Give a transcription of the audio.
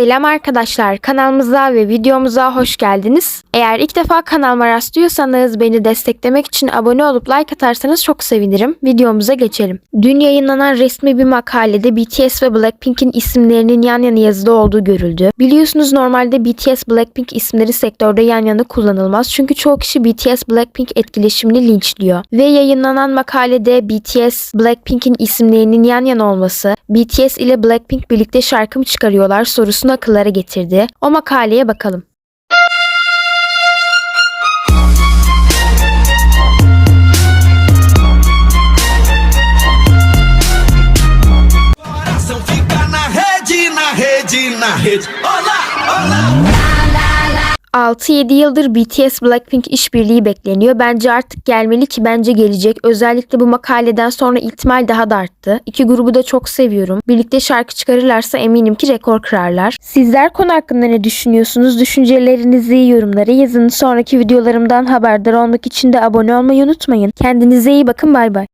Selam arkadaşlar, kanalımıza ve videomuza hoş geldiniz. Eğer ilk defa kanalıma rastlıyorsanız beni desteklemek için abone olup like atarsanız çok sevinirim. Videomuza geçelim. Dün yayınlanan resmi bir makalede BTS ve Blackpink'in isimlerinin yan yana yazılı olduğu görüldü. Biliyorsunuz normalde BTS Blackpink isimleri sektörde yan yana kullanılmaz çünkü çoğu kişi BTS Blackpink etkileşimini linçliyor. Ve yayınlanan makalede BTS Blackpink'in isimlerinin yan yana olması, BTS ile Blackpink birlikte şarkı mı çıkarıyorlar sorusunu akıllara getirdi. O makaleye bakalım. Na rede, na rede. Olá, olá. 6-7 yıldır BTS Blackpink işbirliği bekleniyor. Bence artık gelmeli ki bence gelecek. Özellikle bu makaleden sonra ihtimal daha da arttı. İki grubu da çok seviyorum. Birlikte şarkı çıkarırlarsa eminim ki rekor kırarlar. Sizler konu hakkında ne düşünüyorsunuz? Düşüncelerinizi yorumlara yazın. Sonraki videolarımdan haberdar olmak için de abone olmayı unutmayın. Kendinize iyi bakın bay bay.